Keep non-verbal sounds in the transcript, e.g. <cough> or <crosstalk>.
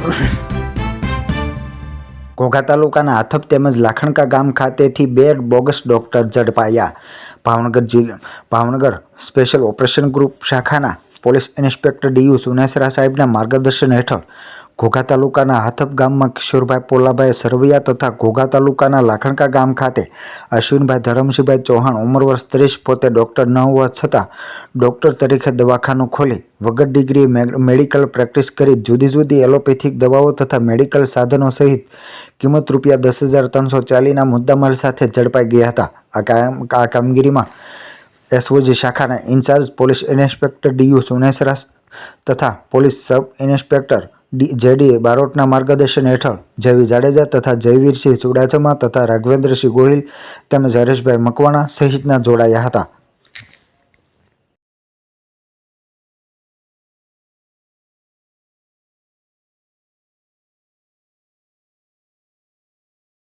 <laughs> ઘોઘા તાલુકાના આથપ તેમજ લાખણકા ગામ ખાતેથી બે બોગસ ડોક્ટર ઝડપાયા. ભાવનગર જિલ્લા ભાવનગર સ્પેશિયલ ઓપરેશન ગ્રુપ શાખાના police inspector D U Sunesara સાહેબના માર્ગદર્શન હેઠળ ઘોઘા તાલુકાના હાથપ ગામમાં કિશોરભાઈ પોલાભાઈ સરવૈયા તથા ઘોઘા તાલુકાના લાખણકા ગામ ખાતે અશ્વિનભાઈ ધરમસિંહભાઈ ચૌહાણ ઉંમર વર્ષ ત્રીસ, પોતે ડૉક્ટર ન હોવા છતાં ડૉક્ટર તરીકે દવાખાનું ખોલી વગર ડિગ્રી મેડિકલ પ્રેક્ટિસ કરી જુદી જુદી એલોપેથિક દવાઓ તથા મેડિકલ સાધનો સહિત કિંમત રૂપિયા દસ હજાર ત્રણસો ચાલીના મુદ્દામાલ સાથે ઝડપાઈ ગયા હતા. આ કામ આ કામગીરીમાં એસઓજી શાખાના incharge police inspector D U Sunesara તથા police sub inspector D, J D A બારોટના માર્ગદર્શન હેઠળ જયવી જાડેજા તથા જયવીરસિંહ ચુડાસમા તથા રાઘવેન્દ્રસિંહ ગોહિલ તેમજ હરેશભાઈ મકવાણા સહિતના જોડાયા હતા.